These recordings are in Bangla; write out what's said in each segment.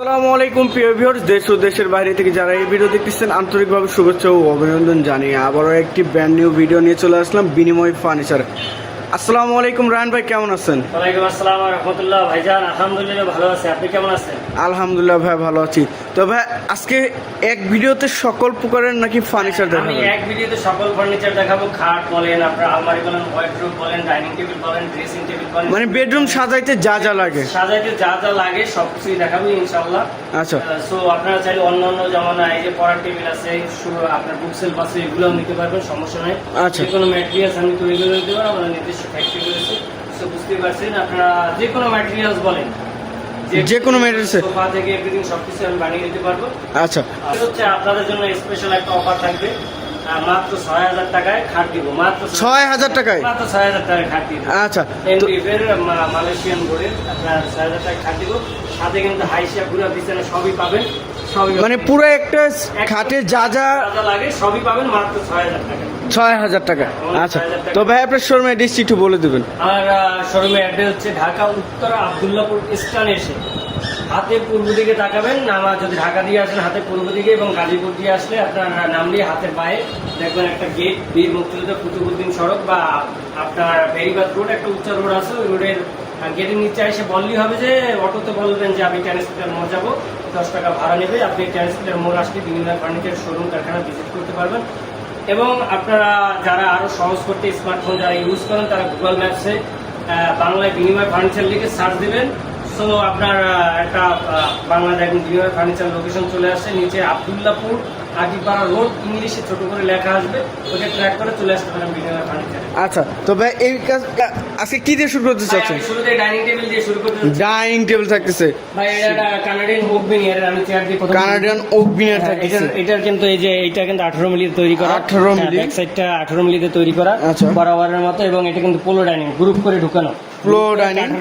আসসালামু আলাইকুম, প্রিয় ভিউয়ার্স দেশ ও দেশের বাইরে থেকে যারা এই ভিডিও দেখতেছেন, আন্তরিকভাবে শুভেচ্ছা ও অভিনন্দন জানিয়ে আবারও একটি ব্র্যান্ড নিউ ভিডিও নিয়ে চলে আসলাম, বিনিময় ফার্নিচার আসসালামু আলাইকুম রায়ন ভাই কেমন আছেন? ওয়ালাইকুম আসসালাম রহমতুল্লাহ। ভাইজান আলহামদুলিল্লাহ ভালো আছে। আপনি কেমন আছেন? আলহামদুলিল্লাহ ভাই ভালো আছি। তো ভাই আজকে এক ভিডিওতে সকল প্রকারের নাকি ফার্নিচার আমি এক ভিডিওতে সকল ফার্নিচার দেখাবো। খাট বলেন আপনার আলমারি বলেন ওয়ার্ডরোব বলেন ডাইনিং টেবিল বলেন ড্রেসিং টেবিল বলেন। মানে বেডরুম সাজাইতে যা যা লাগে? সাজাইতে যা যা লাগে সব কিছুই দেখাবো ইনশাল্লাহ আচ্ছা। সো আপনারা চাইলে অন্য অন্য যেমন এই যে পড়ার টেবিল আছে আপনার বুক সেলফ আছে এগুলোও নিতে পারবেন সমস্যা নেই। আচ্ছা। কোনো ম্যাটেরিয়ালস আমি তৈরি করে দিতে পারব আমাদের নির্দিষ্ট ফ্যাক্টরি রয়েছে সো বুঝতেই পারছেন আপনারা যে কোনো ম্যাটেরিয়ালস বলেন। যে কোনো সোফা থেকে এভরিথিং সবকিছু আমি বানিয়ে দিতে পারব। আচ্ছা। হচ্ছে আপনাদের জন্য স্পেশাল একটা অফার থাকবে। মাত্র ছয় হাজার টাকায় খাট দিব মাত্র ছয় হাজার টাকায়? মাত্র ছয় হাজার টাকায় খাট দিব। আচ্ছা এনডিএফের মালয়েশিয়ান বোর্ডের আপনার ছয় হাজার টাকা খাট দিব। সাথে কিন্তু হাইসিয়া পুরো বিছানা সবই পাবেন। মানে পুরো একটা খাটে যা যা লাগে সবই পাবেন মাত্র ছয় হাজার টাকা ছয় হাজার টাকা। আচ্ছা তো ভাই আপনার শোরুমে ডিস্ট্রিক্ট একটু বলে দেবেন। আর শোরুমের অ্যাড্রেস হচ্ছে ঢাকা উত্তর আবদুল্লাপুর স্টান এসে হাতে পূর্ব দিকে তাকাবেন আমার যদি ঢাকা দিয়ে আসেন হাতে পূর্ব দিকে এবং গাজীপুর দিয়ে আসলে আপনার নাম দিয়ে হাতের পায়ে দেখবেন একটা গেট, বীর মুক্তিযুদ্ধ কুতুবুদ্দিন সড়ক বা আপনার বেরিবাদ রোড, একটা উচ্চ রোড আছে, ওই রোডের গেটের নিচে এসে বললেই হবে যে, অটোতে বলবেন যে, আমি ট্রান্সমিটার মোড় যাব, দশ টাকা ভাড়া নেবে, আপনি ট্রান্সমিটার মোড় আসলে বিভিন্ন ফার্নিচার শোরুম, কারখানা ভিজিট করতে পারবেন। এবং আপনারা যারা আরও সহজ করতে স্মার্টফোন যারা ইউজ করেন, তারা গুগল ম্যাপসে বাংলায় বিনিময় ফার্নিচার লিখে সার্চ দিবেন। সো আপনার একটা বাংলাদেশ ফার্নিচার লোকেশন চলে আসছে নিচে আবদুল্লাপুর। রোড ইংলিশে ছোট করে লেখা আসবে ওকে ট্র্যাক করে চলে আসতে পারেন বিনিময় ফার্নিচার আচ্ছা তো ভাই এই কাজ আজকে কি দিয়ে শুরু করতে চাচ্ছেন? শুরুতে ডাইনিং টেবিল দিয়ে শুরু করতে ডাইনিং টেবিল থাকতেছে। ভাই এটা কানাডিয়ান ওক আমি চেয়ার দিয়ে প্রথম কানাডিয়ান ওক হ্যাঁ, থাকতেছে। এটার- এটার কিন্তু এই যে এটা কিন্তু মিলিতে তৈরি করা। 18 মিলি। ব্যাক সাইডটা আঠারো মিলিতে তৈরি করা আচ্ছা। বরাবরের মতো এবং এটা কিন্তু পোলো ডাইনিং গ্রুপ করে ঢুকানো।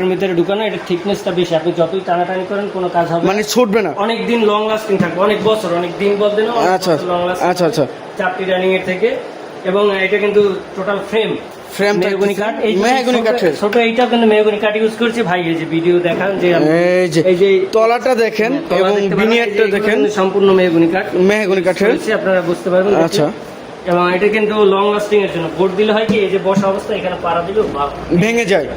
ভিতরে ঢুকানো এটা থিকনেসটা বেশি। আপনি যতই টানাটানি করেন কোনো কাজ হবে মানে ছুটবে না। অনেক দিন লং লাস্টিং থাকবে অনেক বছর অনেক দিন বলতে না আচ্ছা আচ্ছা আচ্ছা চারটি ডাইনিং এর থেকে এবং এটা কিন্তু টোটাল ফ্রেম Frame মেহগনি। কাঠ। এই মেহগনি কাঠের। ছোট এইটাও কিন্তু মেহগনি কাঠ ইউজ করছি। ভাই এই যে ভিডিও দেখান যে এই যে এই যে তলাটা দেখেন এবং দেখতে বিনিয়ারটা দেখেন। সম্পূর্ণ মেহগনি কাঠ। মেহগনি কাঠের। আপনারা বুঝতে পারবেন আচ্ছা। এবং এটা কিন্তু লং লাস্টিং এর জন্য। বোর্ড দিলে হয় কি এই যে বসা অবস্থা এখানে পাড়া দিলেও ভেঙে যায়।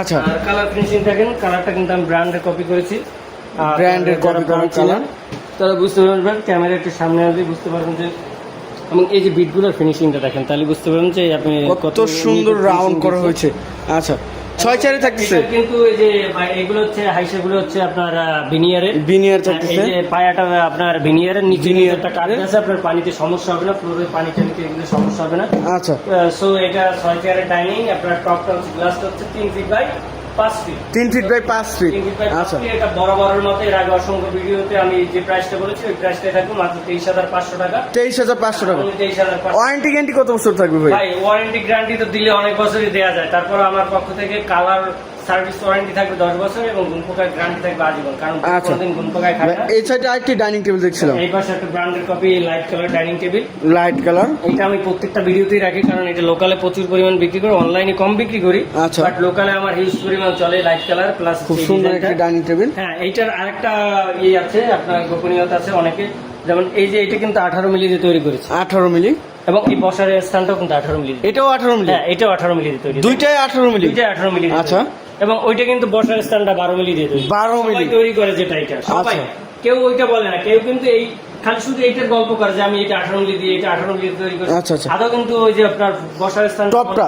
আচ্ছা। আর কালার ফিনিশিং থাকেন কালারটা কিন্তু আমি ব্র্যান্ডের কপি করেছি। যারা copy করা চিনেন, তারা বুঝতে পারবেন ক্যামেরা একটু সামনে আসলে বুঝতে পারবেন যে এবং এই যে বিটগুলোর ফিনিশিংটা দেখেন তাহলে বুঝতে পারবেন যে আপনি কত সুন্দর রাউন্ড করা হয়েছে। আচ্ছা ছয় চারে থাকতেছে। কিন্তু এই যে এগুলো হচ্ছে হাইসেগুলো হচ্ছে আপনার এই যে পায়াটা আপনার ভিনিয়ারের নিচে একটা আছে আপনার পানিতে সমস্যা হবে না ফ্লোরে পানিতে নিতে এগুলো সমস্যা হবে না। আচ্ছা। সো এটা ছয় ডাইনিং আপনার টপটা হচ্ছে গ্লাসটা হচ্ছে তিন ফিট বাই তিন ফিট বাই পাঁচ ফিট আচ্ছা। এটা বড় বড়ের মতো এর আগে অসংখ্য ভিডিওতে আমি যে প্রাইসটা বলেছি ওই প্রাইসটাই থাকবে মাত্র তেইশ হাজার পাঁচশো টাকা। তেইশ হাজার পাঁচশো টাকা। তেইশ হাজার ওয়ারেন্টি গ্যারান্টি কত বছর থাকবে ভাই? ওয়ারেন্টি গ্যারান্টি তো দিলে অনেক বছরই দেওয়া যায়। তারপর আমার পক্ষ থেকে কালার সার্ভিস ওয়ারেন্টি থাকবে দশ বছর এবং গুণ পোকার গ্যারান্টি থাকবে আজীবন। কারণ আচ্ছা। কোনোদিন গুণ পোকায় খায় না এই সাইডে আরেকটি ডাইনিং টেবিল দেখছিলাম। এই পাশে একটা ব্র্যান্ডের copy light colour dining table. Light colour এটা আমি প্রত্যেকটা ভিডিওতেই রাখি কারণ এটা লোকালে প্রচুর পরিমাণ বিক্রি করি অনলাইনে কম বিক্রি করি। আচ্ছা। বাট লোকালে আমার হিউজ পরিমাণ চলে লাইট কালার প্লাস খুব সুন্দর একটি ডাইনিং টেবিল হ্যাঁ এইটার আরেকটা ইয়ে আছে আপনার গোপনীয়তা আছে অনেকে। যেমন এই যে এটা কিন্তু আঠারো মিলি দিয়ে তৈরি করেছে। আঠারো মিলি। এবং এই বসার স্থানটাও কিন্তু আঠারো মিলি এটাও আঠারো মিলি? হ্যাঁ এটাও আঠারো মিলি দিয়ে তৈরি দুইটাই আঠারো মিলি? দুইটা আঠারো মিলি আচ্ছা। এবং ওইটা কিন্তু বসার স্থানটা বারো মিলি দিয়ে দেয় বারো মিলি। তৈরি করে যেটা এটা সবাই আচ্ছা। কেউ ওইটা বলে না কেউ কিন্তু এই খালি শুধু এইটার গল্প করে যে আমি এটা আঠারো মিলি দিয়ে এটা আঠারো মিলি তৈরি করি আচ্ছা, আচ্ছা। আদৌ কিন্তু ওই যে আপনার বসার স্থান টপটা?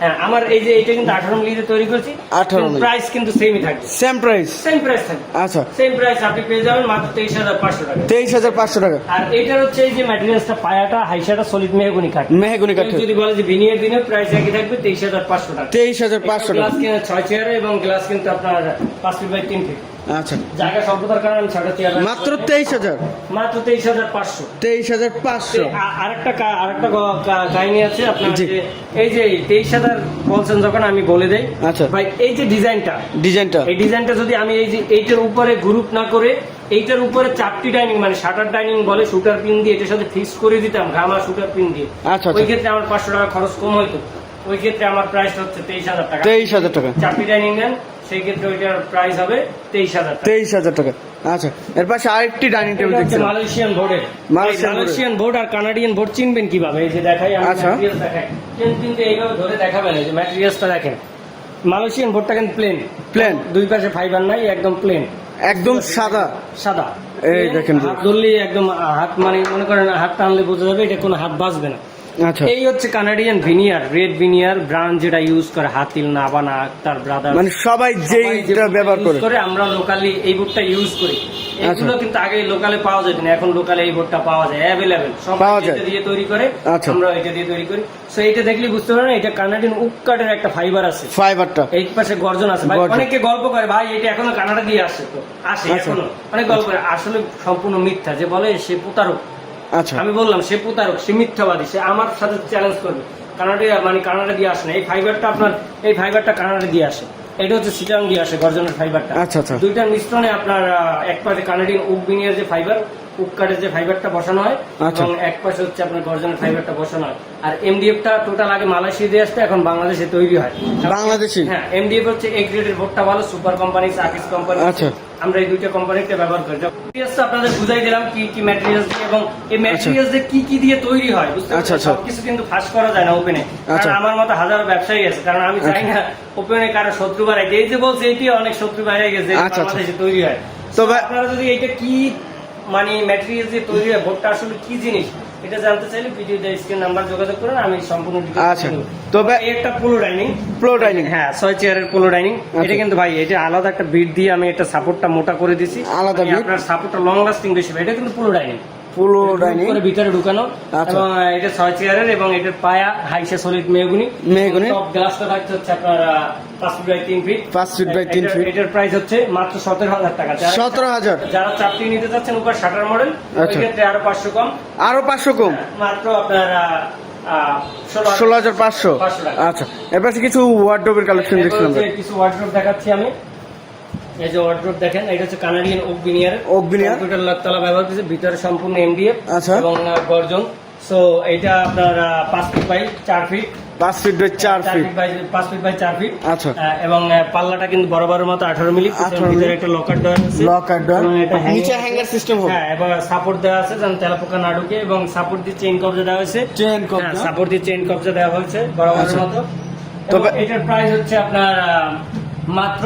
হ্যাঁ আমার এই যে এটা কিন্তু আঠারো মিলি দিয়ে তৈরি করছি। 18 মিলি। প্রাইস কিন্তু সেমই থাকবে। সেম প্রাইস সেম প্রাইস থাকবে। আচ্ছা। সেম প্রাইস আপনি পেয়ে যাবেন মাত্র তেইশ হাজার পাঁচশো টাকা। তেইশ হাজার পাঁচশো টাকা। আর এটার হচ্ছে এই যে ম্যাটেরিয়ালসটা পায়াটা হাইসাটা সলিড মেহগুনি কাঠ। মেহগুনি কাঠের। যদি বলে যে বিনিয়োগ দিনে প্রাইস একই থাকবে তেইশ হাজার পাঁচশো টাকা। তেইশ হাজার পাঁচশো গ্লাস টাকা। কিনে ছয় চেয়ারে এবং গ্লাস কিন্তু আপনার পাঁচ ফিট বাই তিন ফিট আচ্ছা। জায়গা স্বল্পতার কারণে মাত্র তেইশ হাজার। মাত্র তেইশ হাজার পাঁচশো। তেইশ হাজার পাঁচশো। আরেকটা আরেকটা কাহিনী আছে আপনার এই যে তেইশ হাজার বলছেন যখন আমি বলে দেই আচ্ছা। ভাই এই যে ডিজাইনটা ডিজাইনটা। এই ডিজাইনটা যদি আমি এই যে এইটার উপরে গ্রুপ না করে এইটার উপরে চারটি ডাইনিং মানে শাটার ডাইনিং বলে শুটার পিন দিয়ে এটার সাথে ফিক্স করে দিতাম ঘামা শুটার পিন দিয়ে। আচ্ছা, আচ্ছা। ওই ক্ষেত্রে আমার পাঁচশো টাকা খরচ কম হইতো। ওই ক্ষেত্রে আমার প্রাইস হচ্ছে তেইশ হাজার টাকা। তেইশ হাজার টাকা। চারটি ডাইনিং নেন সেই ক্ষেত্রে ওইটার প্রাইস হবে তেইশ হাজার তেইশ হাজার টাকা। আচ্ছা এর পাশে আরেকটি ডাইনিং টেবিল দেখছিলাম। মালয়েশিয়ান বোর্ডের মালয়েশিয়ান বোর্ড আর কানাডিয়ান বোর্ড চিনবেন কীভাবে? এই যে দেখাই আমি আচ্ছা। দেখাই। কিন্তু এইভাবে ধরে দেখাবেন এই যে ম্যাটেরিয়ালসটা দেখেন। মালয়েশিয়ান বোর্ডটা কিন্তু প্লেন Plain। দুই পাশে ফাইবার নাই একদম প্লেন একদম সাদা। সাদা। এই দেখেন। হাত ধরলেই একদম হাত মানে মনে করেন হাত টানলে বোঝা যাবে এটা কোনো হাত বাঁচবে না। আচ্ছা। এই হচ্ছে কানাডিয়ান ভিনিয়ার রেড ভিনিয়ার যেটা ইউজ করে হাতিল নাবানা তার ব্রাদার মানে সবাই ব্যবহার করে। আমরা লোকালি এই বোর্ডটা ইউজ করি। এগুলো কিন্তু আগে লোকালে পাওয়া যেত না এখন লোকালে এই বোর্ডটা পাওয়া যায় অ্যাভেলেবেল সব। এটা দিয়ে তৈরি করে আচ্ছা। আমরা এটা দিয়ে তৈরি করি। সো এটা দেখলে বুঝতে পারেন এটা কানাডিয়ান উকাটের একটা ফাইবার আছে। ফাইবারটা এই পাশে গর্জন আছে। ভাই অনেকে গল্প করে ভাই এটা এখনও কানাডা দিয়ে আসে তো? আসে আচ্ছা। এখনও। অনেক গল্প করে। আসলে সম্পূর্ণ মিথ্যা। যে বলে সে প্রতারক। আচ্ছা। আমি বললাম সে প্রতারক সে মিথ্যাবাদী সে আমার সাথে চ্যালেঞ্জ করবে। কানাডা মানে কানাডা দিয়ে আসে না। এই ফাইবারটা আপনার এই ফাইবারটা কানাডা দিয়ে আসে। এটা হচ্ছে সিটাং দিয়ে আসে গর্জনের ফাইবারটা আচ্ছা, আচ্ছা। দুইটার মিশ্রণে আপনার এক পাশে কানাডিয়ান উক বিনিয়ার যে ফাইবার উক কাঠের যে ফাইবারটা বসানো হয় আচ্ছা। এবং এক পাশে হচ্ছে আপনার গর্জনের ফাইবারটা বসানো হয়। আর এমডিএফটা টোটাল আগে মালয়েশিয়া দিয়ে আসতে এখন বাংলাদেশে তৈরি হয়। বাংলাদেশি? হ্যাঁ এমডিএফ হচ্ছে এই গ্রেডের ভোটটা ভালো সুপার কোম্পানি সাকিস কোম্পানি আচ্ছা। আমরা এই দুইটা কোম্পানিতে ব্যবহার করি। ম্যাটেরিয়ালস আপনাদের বুঝাই দিলাম কি কি ম্যাটেরিয়ালস দিয়ে এবং এই ম্যাটেরিয়ালস দিয়ে কি কি দিয়ে তৈরি হয় বুঝতে আচ্ছা, আচ্ছা। সবকিছু কিন্তু ফাঁস করা যায় না ওপেনে আচ্ছা। কারণ আমার মতো হাজারো ব্যবসায়ী আছে। কারণ আমি চাই না ওপেনে কারও শত্রু বাড়াইতে। এই যে বলছে এটি অনেক শত্রু বাড়াই গেছে আচ্ছা, আচ্ছা। বাংলাদেশে তৈরি হয়। তো আপনারা যদি এটা কি মানে ম্যাটেরিয়াল দিয়ে তৈরি হয় ভোটটা আসলে কি জিনিস এটা জানতে চাইলে ভিডিওতে স্ক্রিন নাম্বার যোগাযোগ করুন আমি সম্পূর্ণ আচ্ছা। তবে একটা পোলো ডাইনিং পোলো ডাইনিং হ্যাঁ ছয় চেয়ারের পোলো ডাইনিং। এটা কিন্তু ভাই এটা আলাদা একটা বিট দিয়ে আমি এটা সাপোর্টটা মোটা করে দিছি আলাদা? আপনার সাপোর্টটা লং লাস্টিং বেশি। এটা কিন্তু পোলো ডাইনিং পুরো ডাইনিং। করে ভিতরে ঢুকানো। আচ্ছা। এবং এটা ছয় চেয়ারের এবং এটার পায়া হাইসে সলিড মেহগুনি। মেহগনি। টপ গ্লাসটা থাকছে হচ্ছে আপনার পাঁচ ফিট বাই তিন ফিট পাঁচ ফিট বাই তিন ফিট। এটার প্রাইস হচ্ছে মাত্র সতেরো হাজার টাকা। সতেরো হাজার। যারা চারটি নিতে চাচ্ছেন উপর শাটার মডেল ওই আচ্ছা। আরও পাঁচশো কম। আরও পাঁচশো কম? মাত্র আপনার ষোলো হাজার পাঁচশো। আচ্ছা। এবার কিছু ওয়ার্ডরোবের কালেকশন দেখছিলাম। কিছু ওয়ার্ড্রোব দেখাচ্ছি আমি। এই যে ওয়ার্ড্রোব দেখেন এটা হচ্ছে Canadian oak veneer Oak veneer? Computer লকতলা ব্যবহার করেছে ভিতরে সম্পূর্ণ এমডিএফ আচ্ছা। এবং গর্জন। সো এটা আপনার পাঁচ ফিট বাই চার ফিট পাঁচ ফিট বাই চার ফিট পাঁচ ফিট বাই চার ফিট আচ্ছা। এবং পাল্লাটা কিন্তু বরাবরের মতো আঠারো মিলি। 18 মিলি। ভিতরে একটা লকার দেওয়া আছে। লকার এবং hanging নিচে হ্যাঙ্গার সিস্টেম হ্যাঁ এবার সাপোর্ট দেওয়া আছে যেন তেলাপোকা না ঢুকে। এবং সাপোর্ট দিয়ে চেইন কবজা দেওয়া হয়েছে। চেন কবজা সাপোর্ট দিয়ে চেইন কবজা দেওয়া হয়েছে বরাবরের আচ্ছা। মতো। তবে- এটার প্রাইস হচ্ছে আপনার মাত্র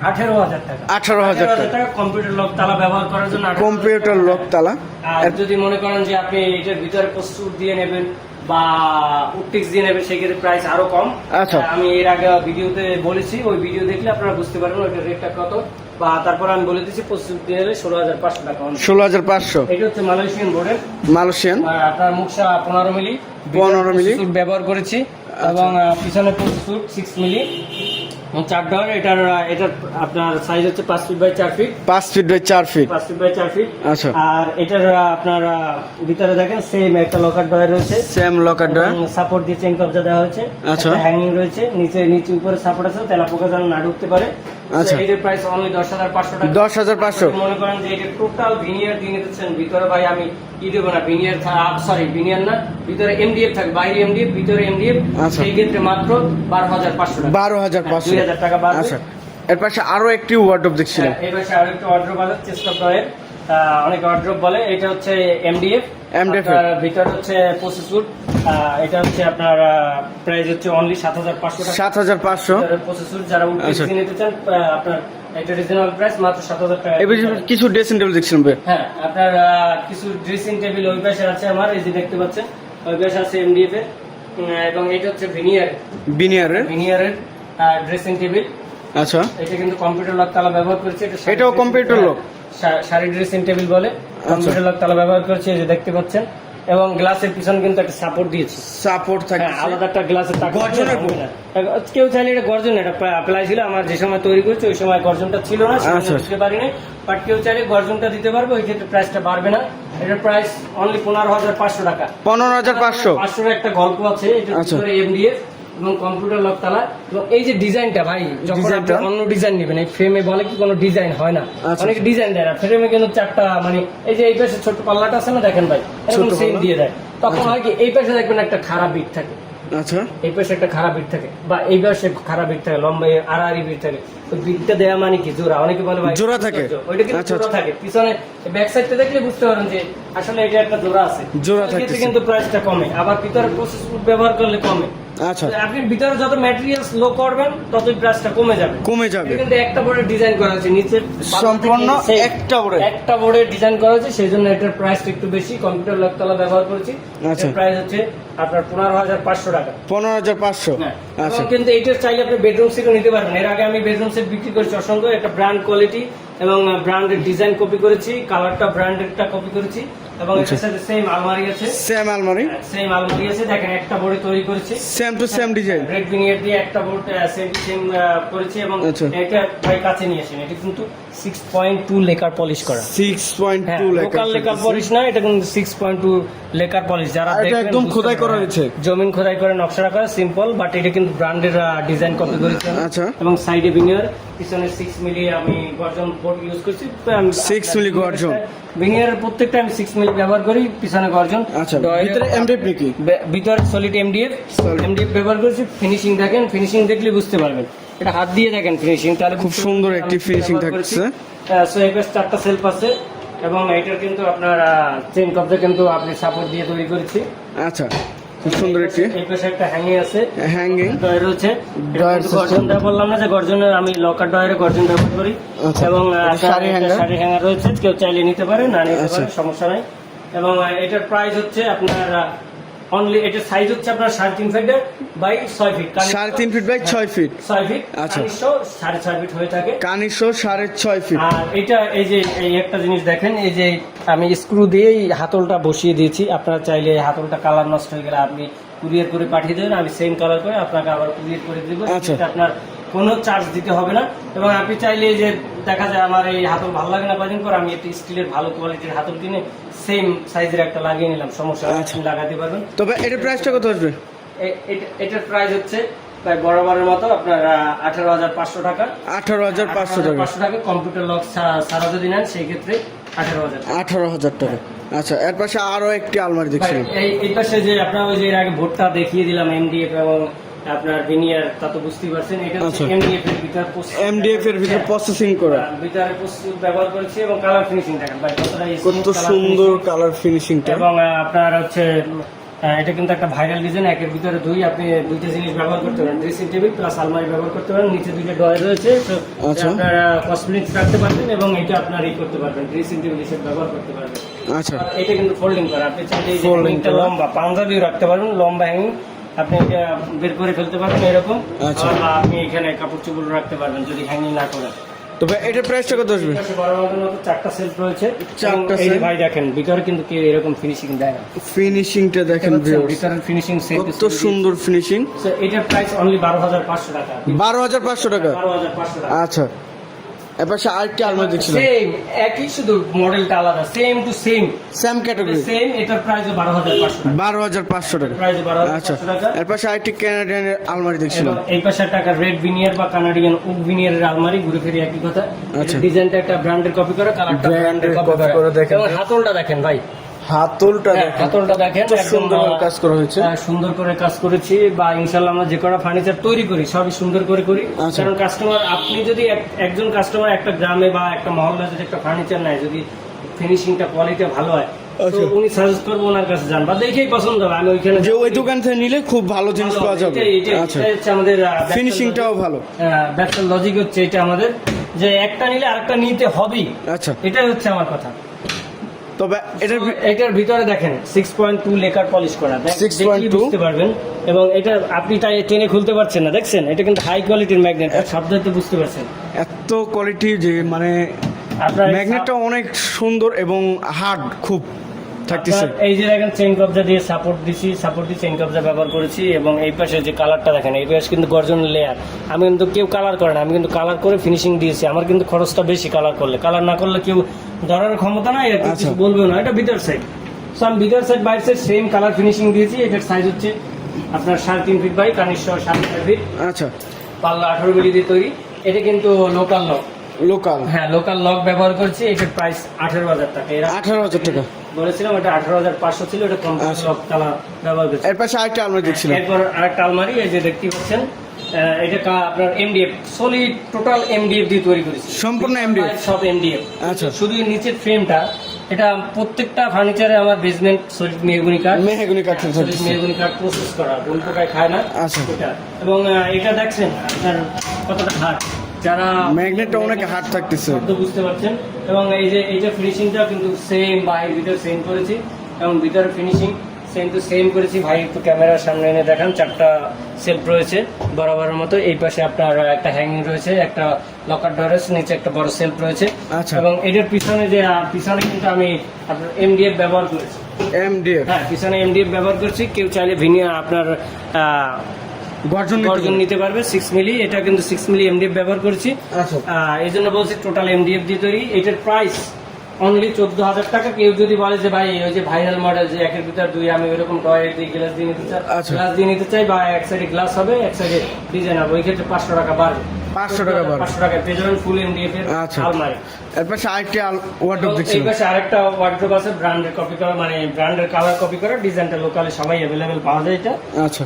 আঠেরো হাজার টাকা। 18,000 টাকা। টাকা কম্পিউটার লক তালা ব্যবহার করার জন্য কম্পিউটার লক তালা। আর যদি মনে করেন যে আপনি এটার ভিতরে প্রস্তুত দিয়ে নেবেন বা উটটিক্স দিয়ে নেবেন সেক্ষেত্রে প্রাইস আরও কম। আচ্ছা। আমি এর আগে ভিডিওতে বলেছি ওই ভিডিও দেখলে আপনারা বুঝতে পারবেন ওইটার রেটটা কত। বা তারপর আমি বলে দিচ্ছি প্রস্তুত দিয়ে নেবে ষোলো হাজার পাঁচশো টাকা ষোলো হাজার পাঁচশো। এটা হচ্ছে মালয়েশিয়ান বোর্ডের মালয়েশিয়ান আপনার মুখসা পনেরো মিলি। 15 মিলি। আচ্ছা। ব্যবহার করেছি। এবং পিছনে সুট সিক্স মিলি। চার ডলার এটার এটার আপনার সাইজ হচ্ছে পাঁচ ফিট বাই চার ফিট পাঁচ ফিট বাই চার ফিট পাঁচ ফিট বাই চার ফিট আচ্ছা। আর এটার আপনার ভিতরে দেখেন সেম একটা লকার ডয়ার রয়েছে। সেম লকার ডোর সাপোর্ট দিয়ে চেন কবজা দেওয়া হয়েছে। আচ্ছা। হ্যাঙ্গিং রয়েছে। নিচে নিচে উপরে সাপোর্ট আছে তেলা পোকা যেন না ঢুকতে পারে। আচ্ছা। এটার প্রাইস অনলি দশ হাজার পাঁচশো টাকা। দশ হাজার পাঁচশো। মনে করেন যে এটা টোটাল ভিনিয়ার দিয়ে নিতেছেন ভিতরে ভাই আমি কি দেবো না ভিনিয়ার সরি ভিনিয়ার না ভিতরে এমডিএফ থাকে বাইরে এমডিএফ ভিতরে এমডিএফ আচ্ছা। সেই ক্ষেত্রে মাত্র বারো হাজার পাঁচশো টাকা। বারো হাজার পাঁচশো। দুই হাজার টাকা বাড়বে। আচ্ছা এর পাশে আরও একটি ওয়ার্ডরোব দেখছিলাম। হ্যাঁ, এই পাশে আরও একটা অর্ডার আছে চেস্ট অফ অনেক অর্ডার বলে এটা হচ্ছে এমডিএফ MDF ভিতর হচ্ছে প্রসেসর এটা হচ্ছে আপনার প্রাইস হচ্ছে অনলি সাত হাজার পাঁচশো টাকা। সাত হাজার পাঁচশো। প্রসেসর যারা আচ্ছা। উঠে নিতে চান আপনার এটা রিজনেবল প্রাইস মাত্র সাত হাজার টাকা। এবার কিছু ড্রেসিং টেবিল দেখছিলাম হ্যাঁ আপনার কিছু ড্রেসিং টেবিল ওই পাশে আছে আমার এই যে দেখতে পাচ্ছেন। ওই পাশে আছে এমডিএফ এর এবং এটা হচ্ছে ভিনিয়ার ভিনিয়ারের ভিনিয়ারের ড্রেসিং টেবিল আচ্ছা। এটা কিন্তু কম্পিউটার লক তালা ব্যবহার করেছে। এটাও lock? হ্যাঁ, শা- শাড়ি ড্রেসিং টেবিল বলে। আচ্ছা। কম্পিউটার লক তালা ব্যবহার করেছে যে দেখতে পাচ্ছেন। এবং গ্লাসের পিছনে কিন্তু একটা সাপোর্ট দিয়েছি। সাপোর্ট থাকে। হ্যাঁ আলাদা একটা গ্লাসের গর্জনের কেউ চাইলে এটা গর্জন এটা প্লাই ছিল। আমার যে সময় তৈরি করেছে ওই সময় গর্জনটা ছিল না আচ্ছা, দিতে পারিনি। বাট কেউ চাইলে গর্জনটা দিতে পারবে ওই ক্ষেত্রে প্রাইসটা বাড়বে না। এটার প্রাইস অনলি পনেরো হাজার পাঁচশো টাকা। পনেরো হাজার পাঁচশো। পাঁচশোর একটা গল্প আছে এটা আচ্ছা। এমডিএফ এবং কম্পিউটার লক তালা এবং এই যে ডিজাইনটা ভাই যখন আপনি অন্য ডিজাইন নেবেন এই ফ্রেমে বলে কি কোনো ডিজাইন হয় না? আচ্ছা, অনেক ডিজাইন দেয় না ফ্রেমে কিন্তু চারটা মানে এই যে এই পাশে ছোট পাল্লাটা আছে না দেখেন ভাই এরকম সেম দিয়ে দেয়। তখন হয় কি এই পাশে দেখবেন একটা খারাপ বিট থাকে। আচ্ছা। এই পাশে একটা খারাপ বিট থাকে বা এই পাশে খারাপ বিট থাকে লম্বা আড়াআড়ি বিট থাকে। বিটটা দেওয়া মানে কি জোড়া? অনেকে বলে ভাই জোড়া থাকে? ওইটা কিন্তু আচ্ছা, জোড়া আচ্ছা। থাকে। পিছনে ব্যাক সাইডটা দেখলে বুঝতে পারেন যে আসলে এটা একটা জোড়া আছে। জোড়া থাকতেছে। কিন্তু প্রাইসটা কমে আবার ভিতরে প্রসেস ব্যবহার করলে কমে। আচ্ছা। আপনি ভিতরে যত ম্যাটেরিয়ালস লো করবেন ততই প্রাইসটা কমে যাবে। কমে যাবে। কিন্তু একটা বোর্ডে ডিজাইন করা আছে নিচে সম্পূর্ণ একটা এ? একটা বোর্ডে ডিজাইন করা আছে সেই জন্য এটার প্রাইস একটু বেশি। কম্পিউটার লকতলা ব্যবহার করেছি। আচ্ছা। প্রাইস হচ্ছে আপনার পনেরো হাজার পাঁচশো টাকা। পনেরো হাজার পাঁচশো। হ্যাঁ, আচ্ছা। কিন্তু এইটার চাইলে আপনি বেডরুম সেটও নিতে পারবেন। এর আগে আমি বেডরুম সেট বিক্রি করেছি অসংখ্য একটা ব্র্যান্ড কোয়ালিটি এবং ব্র্যান্ডের ডিজাইন কপি করেছি কালারটা ব্র্যান্ডেরটা কপি করেছি। এবং আচ্ছা। এটার সাথে সেম আলমারি আছে। সেম আলমারি? সেম আলমারি আছে। দেখেন একটা বোর্ডে তৈরি করেছি। Same to same design red veneer দিয়ে একটা বোর্ড সেম সেম করেছি এবং আচ্ছা। এটা ভাই কাছে নিয়ে আসেন। এটা কিন্তু six point two lacquer polish করা six point two local lacquer polish না এটা কিন্তু six point two lacquer polish যারা একদম খোদাই করা হয়েছে। জমিন খোদাই করে নকশা করা সিম্পল বাট এটা কিন্তু ব্র্যান্ডের ডিজাইন কপি করেছে আমি। আচ্ছা। এবং সাইডে ভিনিয়ার পিছনে সিক্স মিলি আমি গর্জন বোর্ড ইউজ করছি Six milli গর্জন। ভিনিয়ারের প্রত্যেকটা আমি সিক্স মিলি ব্যবহার করি পিছনে গর্জন আচ্ছা ভিতরে এমডিএফ নাকি ভিতর সলিড এমডিএফ। এমডিএফ ব্যবহার করেছি ফিনিশিং দেখেন ফিনিশিং দেখলে বুঝতে পারবেন এটা হাত দিয়ে দেখেন ফিনিশিং তাহলে খুব সুন্দর একটি করেছি। থাকছে। আহ, so এবার চারটা সেলফ আছে এবং এটার কিন্তু আপনার চেন কবজা কিন্তু আপনি সাপোর্ট দিয়ে তৈরি করেছি আচ্ছা খুব সুন্দর একটি এই পাশে একটা হ্যাঙ্গিং আছে হ্যাঙ্গিং ডয়ের রয়েছে system। গর্জনটা বললাম না যে গর্জনের আমি লকার ডয়ের গর্জন ব্যবহার করি আচ্ছা। এবং শাড়ি একটা শাড়ি হ্যাঙ্গার রয়েছে কেউ চাইলে নিতে পারে না নিতে আচ্ছা। পারে সমস্যা নাই এবং এটার প্রাইস হচ্ছে আপনার অনলি সাইজ হচ্ছে আপনার সাড়ে তিন ফিট বাই ছয় ফিট সাড়ে তিন ফিট বাই ছয় ফিট ছয় ফিট আচ্ছা। সাড়ে ছয় ফিট হয়ে থাকে। কানিশো সাড়ে ছয় ফিট আর এটা এই যে এই একটা জিনিস দেখেন এই যে আমি স্ক্রু দিয়ে এই হাতলটা বসিয়ে দিয়েছি। আপনারা চাইলে এই হাতলটা কালার নষ্ট হয়ে গেলে আপনি কুরিয়ার করে পাঠিয়ে দেবেন। আমি সেম কালার করে আপনাকে আবার কুরিয়ার করে দিব। আচ্ছা। আপনার কোনো চার্জ দিতে হবে না। এবং আপনি চাইলে এই যে দেখা যায় আমার এই হাতল ভালো লাগে না কদিন পর আমি একটি স্টিলের ভালো কোয়ালিটির হাতল কিনে সেম সাইজের একটা লাগিয়ে নিলাম সমস্যা আচ্ছা। লাগাতে পারবেন। তবে এটার প্রাইসটা কত আসবে? এটা- এটার প্রাইস হচ্ছে প্রায় বরাবরের মতো আপনার আঠারো হাজার পাঁচশো টাকা। আঠারো হাজার পাঁচশো টাকা। পাঁচশো টাকা কম্পিউটার লক সারা যদি নেন সেই ক্ষেত্রে আঠারো হাজার আঠারো হাজার টাকা। আচ্ছা এর পাশে আরও একটি আলমারি দেখছিলাম। এই এই পাশে যে আপনার ওই যে এর আগে ভোটটা দেখিয়ে দিলাম এমডিএফ এবং আপনার ভিনিয়ার তা তো বুঝতেই পারছেন এটা হচ্ছে আচ্ছা। এমডিএফ এর ভিতর এমডিএফ এর ভিতরে হ্যাঁ, প্রসেসিং করা। ভিতরে post ব্যবহার করেছি এবং কালার ফিনিশিং দেখেন ভাই কতটা কত সুন্দর কালার ফিনিশিংটা এবং আপনার হচ্ছে এটা কিন্তু একটা ভাইরাল ডিজাইন একের ভিতরে দুই আপনি দুইটা জিনিস ব্যবহার করতে পারেন। ড্রেসিং টেবিল প্লাস আলমারি ব্যবহার করতে পারেন নিচে দুইটা ডয়ার রয়েছে আচ্ছা। আপনারা কসমেটিক্স রাখতে পারবেন এবং এটা আপনার ই করতে পারবেন ড্রেসিং টেবিল হিসেবে ব্যবহার করতে পারবেন। আচ্ছা। এটা কিন্তু ফোল্ডিং করা আপনি চাইলে। লম্বা পাঞ্জাবিও রাখতে পারবেন লম্বা হ্যাঙ্গিং আপনি এটা বের করে ফেলতে পারবেন এরকম। আচ্ছা। আপনি এখানে কাপড় চোপড় রাখতে পারবেন যদি হ্যাঙ্গিং না করেন। তবে এটার প্রাইসটা কত আসবে? পাশে বড় মতন মতো চারটা সেলফ রয়েছে। চারটা। ভাই দেখেন ভিতরে কিন্তু এরকম ফিনিশিং দেয় না। ফিনিশিংটা দেখেন। ভিতরের ফিনিশিং কত সুন্দর ফিনিশিং এটার প্রাইস অনলি টাকা। আচ্ছা। এর পাশে আরেকটি আলমারি দেখছিলাম। সেম একই শুধু মডেলটা আলাদা same to same same category same এটার প্রাইস বারো হাজার পাঁচশো টাকা। প্রাইস বারো হাজার আচ্ছা পাঁচশো টাকা। এর পাশে আরেকটি ক্যানাডিয়ানের আলমারি দেখছিলাম। এই পাশে টাকা রেড ভিনিয়ার বা কানাডিয়ান ওক ভিনিয়ারের আলমারি ঘুরে ফিরে একই কথা। আচ্ছা। ডিজাইনটা একটা ব্র্যান্ডের কপি করা কালারটা ব্র্যান্ডের কপি করা। দেখেন। হাতলটা দেখেন ভাই। হাতলটা হ্যাঁ, হাতলটা দেখেন সুন্দর কাজ করা হয়েছে। সুন্দর করে কাজ করেছি বা ইনশাল্লাহ আমরা যে কটা ফার্নিচার তৈরি করি সবই সুন্দর করে করি। আচ্ছা। কারণ কাস্টমার আপনি যদি একজন কাস্টমার একটা গ্রামে বা একটা মহল্লা যদি একটা ফার্নিচার নেয় যদি ফিনিশিংটা কোয়ালিটি ভালো হয় আচ্ছা। উনি সাজেস্ট করব ওনার কাছে যান বা দেখেই পছন্দ হবে। আমি ওইখানে যে ওই দোকান থেকে নিলে খুব ভালো জিনিস পাওয়া যাবে। আচ্ছা। হচ্ছে আমাদের ফিনিশিংটাও ভালো। ব্যবসার লজিক হচ্ছে এটা আমাদের। যে একটা নিলে আরেকটা নিতে হবেই। আচ্ছা। এটাই হচ্ছে আমার কথা। তবে এটার এটার ভিতরে দেখেন six point two lacquer polish করা। দেখ- 6.2 দেখলেই বুঝতে পারবেন। এবং এটা আপনি তাই টেনে খুলতে পারছেন না দেখছেন? এটা কিন্তু হাই কোয়ালিটির ম্যাগনেট শব্দতে বুঝতে পারছেন। এত কোয়ালিটি যে মানে আপনার ম্যাগনেটটা অনেক সুন্দর এবং হার্ড খুব। থাকতেছে। এই যে দেখেন চেন কবজা দিয়ে সাপোর্ট দিছি সাপোর্ট দিয়ে চেন কবজা ব্যবহার করেছি এবং এই পাশে যে কালারটা দেখেন এই পাশে কিন্তু গর্জনের লেয়ার আমি কিন্তু কেউ কালার করে না আমি কিন্তু কালার করে ফিনিশিং দিয়েছি। আমার কিন্তু খরচটা বেশি কালার করলে। কালার না করলে কেউ ধরার ক্ষমতা নাই আর আচ্ছা। কিছু বলবে না। এটা ভিতর সাইড সো আমি ভিতর সাইড বাইর সাইড সেম কালার ফিনিশিং দিয়েছি। এটার সাইজ হচ্ছে আপনার সাড়ে তিন ফিট বাই কানিশ সাড়ে চার ফিট আচ্ছা। পাল্লা আঠারো মিলি দিয়ে তৈরি। এটা কিন্তু লোকাল লক লোকাল হ্যাঁ লোকাল লক ব্যবহার করছি। এটার প্রাইস আঠারো হাজার টাকা। এরা আঠারো হাজার টাকা। বলেছিলাম এটা আঠারো হাজার পাঁচশো ছিল এটা কম আচ্ছা। লক কালার ব্যবহার করছি এর পাশে আরেকটা আলমারি দেখছিলাম এরপর আরেকটা আলমারি এই যে দেখতে পাচ্ছেন এটা কা- আপনার এমডিএফ সলিড টোটাল এমডিএফ দিয়ে তৈরি করেছি সম্পূর্ণ MDF? সব এমডিএফ আচ্ছা। শুধু নিচের ফ্রেমটা এটা প্রত্যেকটা ফার্নিচারে আমার বেসমেন্ট সলিড মেহগুনি কাঠ মেহগনি কাঠের সলিড। মেহগুনি কাঠ প্রসেস করা গোল পোকায় খায় না আচ্ছা। এটা এবং এটা দেখছেন আপনার কতটা হার্ড যারা ম্যাগনেটটা অনেক hard থাকতেছে। বুঝতে পারছেন। এবং এই যে এই যে ফিনিশিংটা কিন্তু সেম বাইরের ভিতরে সেম করেছি। এবং ভিতরে ফিনিশিং সেম টু সেম করেছি। ভাই একটু ক্যামেরার সামনে এনে দেখান চারটা সেলফ রয়েছে বরাবরের মতো। এই পাশে আপনার একটা হ্যাঙ্গিং রয়েছে একটা লকার ডরেস নিচে একটা বড় সেলফ রয়েছে। আচ্ছা। এবং এটার পিছনে যে পিছনে কিন্তু আমি আপনার এমডিএফ ব্যবহার করেছি। এমডিএফ হ্যাঁ পিছনে এমডিএফ ব্যবহার করছি। কেউ চাইলে ভিনিয়া আপনার গর্জন নিতে গর্জন পারবে। নিতে পারবে সিক্স মিলি এটা কিন্তু সিক্স মিলি এমডিএফ ব্যবহার করছি। আচ্ছা। এই জন্য বলছি টোটাল এমডিএফ দিয়ে তৈরি। এটার প্রাইস অনলি চোদ্দ হাজার টাকা। কেউ যদি বলে যে ভাই ওই যে ভাইরাল মডেল যে একের ভিতর দুই আমি ওইরকম টয়ের দিয়ে গ্লাস দিয়ে নিতে চাই আচ্ছা। গ্লাস দিয়ে নিতে চাই বা এক সাইডে গ্লাস হবে এক সাইডে ডিজাইন হবে ওই ক্ষেত্রে পাঁচশো টাকা বাড়বে। 500 টাকা পাঁচশো টাকা পেয়ে যাবেন ফুল এমডিএফ এর আচ্ছা। আলমারি। এর পাশে আরেকটি ওয়ার্ডরোব এবং এই দেখছিলাম পাশে আরেকটা ওয়ার্ড্রোব আছে ব্র্যান্ডের কপি করা মানে ব্র্যান্ডের কালার কপি করা ডিজাইনটা লোকালে সবাই পাওয়া যায় এটা। আচ্ছা।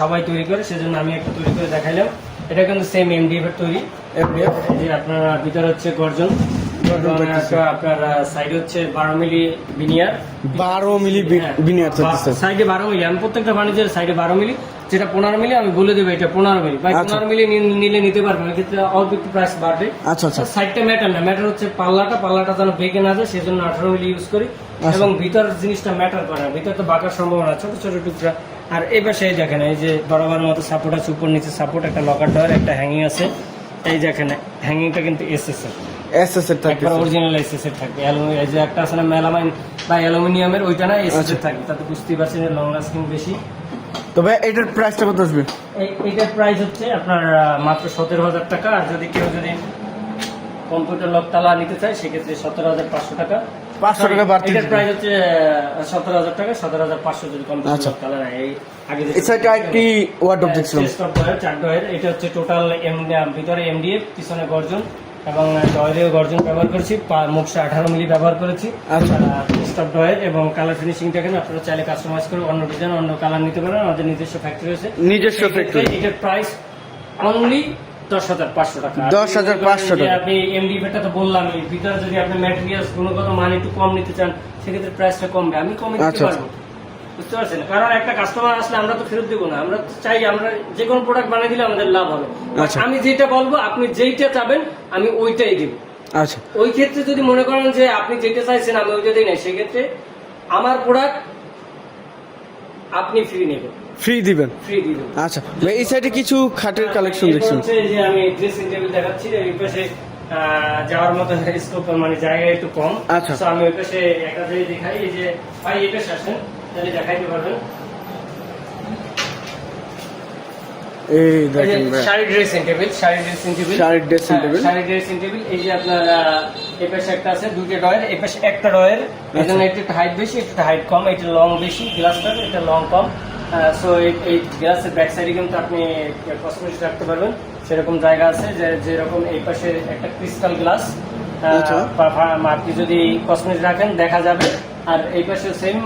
সবাই তৈরি করে সেজন্য আমি একটা তৈরি করে দেখাইলাম। এটা কিন্তু সেম এমডিএফ এর তৈরি। এমডিএফ যে আপনার ভিতরে হচ্ছে গর্জন। গর্জন এবং থাকতেছে। একটা আপনার সাইড হচ্ছে বারো মিলি বিনিয়ার। বারো মিলি বিনিয়ার সাইডে বারো মিলি আমি প্রত্যেকটা ফার্নিচার সাইডে বারো মিলি। যেটা পনেরো মিলি আমি বলে দেবো এটা পনেরো মিলি। ভাই। পনেরো মিলি নিলে নিতে পারবেন এক্ষেত্রে অল্প একটু প্রাইস বাড়বে। আচ্ছা আচ্ছা। সাইডটা ম্যাটার না ম্যাটার হচ্ছে পাল্লাটা পাল্লাটা যেন বেঁকে না যায় সেজন্য আঠারো মিলি ইউজ করি। আচ্ছা। এবং ভিতর জিনিসটা ম্যাটার করে ভিতর তো বাঁকার সম্ভাবনা ছোট ছোট টুকরা। আর এই পাশে এই দেখেন এই যে বরাবর মতো সাপোর্ট আছে উপর নিচে সাপোর্ট একটা লকার ডর একটা হ্যাঙ্গিং আছে। এই দেখেন হ্যাঙ্গিংটা কিন্তু এসএস এর এস এস একবার অরিজিনাল এসএস এর থাকবে। অ্যালুমি- যে একটা আছে না মেলামাইন বা অ্যালুমিনিয়ামের ওইটা না এসএস আচ্ছা। থাকবে। তাতে বুঝতেই পারছেন লং লাস্টিং বেশি। তবে এটার প্রাইসটা কত আসবে? এইটার প্রাইস হচ্ছে আপনার মাত্র সতেরো হাজার টাকা। আর যদি কেউ যদি কম্পিউটার লক তালা নিতে চায় সেক্ষেত্রে সতেরো হাজার পাঁচশো টাকা। 500 টাকা বাড়তি এটার প্রাইস হচ্ছে সতেরো হাজার টাকা। সতেরো হাজার পাঁচশো যদি কম্পিউটার আচ্ছা। লক তালা নেয়। এই আগে ডয়ের চার ডয়ের এটা হচ্ছে টোটাল ভিতরে এমডিএফ পিছনে গর্জন। এবং ডয়েরেও গর্জন ব্যবহার করেছি মুখটা আঠারো মিলি ব্যবহার করেছি। আচ্ছা। স্টপ ডয়ের এবং কালার ফিনিশিং দেখেন আপনারা চাইলে কাস্টমাইজ করে অন্য ডিজাইন অন্য কালার নিতে পারেন আমাদের নিজস্ব ফ্যাক্টরি আছে। নিজস্ব ফ্যাক্টরি এটার প্রাইস অনলি দশ হাজার পাঁচশো টাকা। 10,500 যদি টাকা। আপনি এমডি এটা তো বললাম ভিতরে যদি আপনি ম্যাটেরিয়ালস গুণগত মান একটু কম নিতে চান সেক্ষেত্রে প্রাইসটা কমবে। আমি কমে দিতে আচ্ছা, পারব। বুঝতে পারছেন? কারণ একটা কাস্টমার আসলে আমরা তো ফেরত দেবো না। আমরা চাই আমরা যে কোনো প্রোডাক্ট বানিয়ে দিলে আমাদের লাভ হবে। আচ্ছা। আমি যেটা বলব আপনি যেইটা চাবেন আমি ওইটাই দিব। আচ্ছা। ওই ক্ষেত্রে যদি মনে করেন যে আপনি যেটা চাইছেন আমি ওইটা দিই না সেক্ষেত্রে আমার প্রোডাক্ট আপনি ফ্রি নেবেন। ফ্রি দিবেন? ফ্রি আচ্ছা। এই সাইডে কিছু খাটের কালেকশন যে আমি ড্রেসিং টেবিল দেখাচ্ছি এই পাশে যাওয়ার মতো স্কোপ মানে জায়গা একটু কম। আচ্ছা। আমি ওই পাশে একটা দেখাই এই যে ভাই এই পাশে আসেন। তাহলে দেখাইতে পারবেন। এই দেখেন sari dressing table sari dressing table শাড়ির dressing table। Sari dressing table এই যে আপনার এই পাশে একটা আছে দুটো ডয়ের এই পাশে একটা ডয়ের এই। একটু হাইট বেশি একটু হাইট কম এটা লং বেশি গ্লাসটা এটা লং কম। সো এই গ্লাসের ব্যাক সাইডে কিন্তু আপনি কসমেটিক্স রাখতে পারবেন। সেরকম জায়গা আছে যে যেরকম এই পাশে একটা ক্রিস্টাল গ্লাস। আপনি যদি কসমেটিক্স রাখেন দেখা যাবে। আর এই পাশে সেম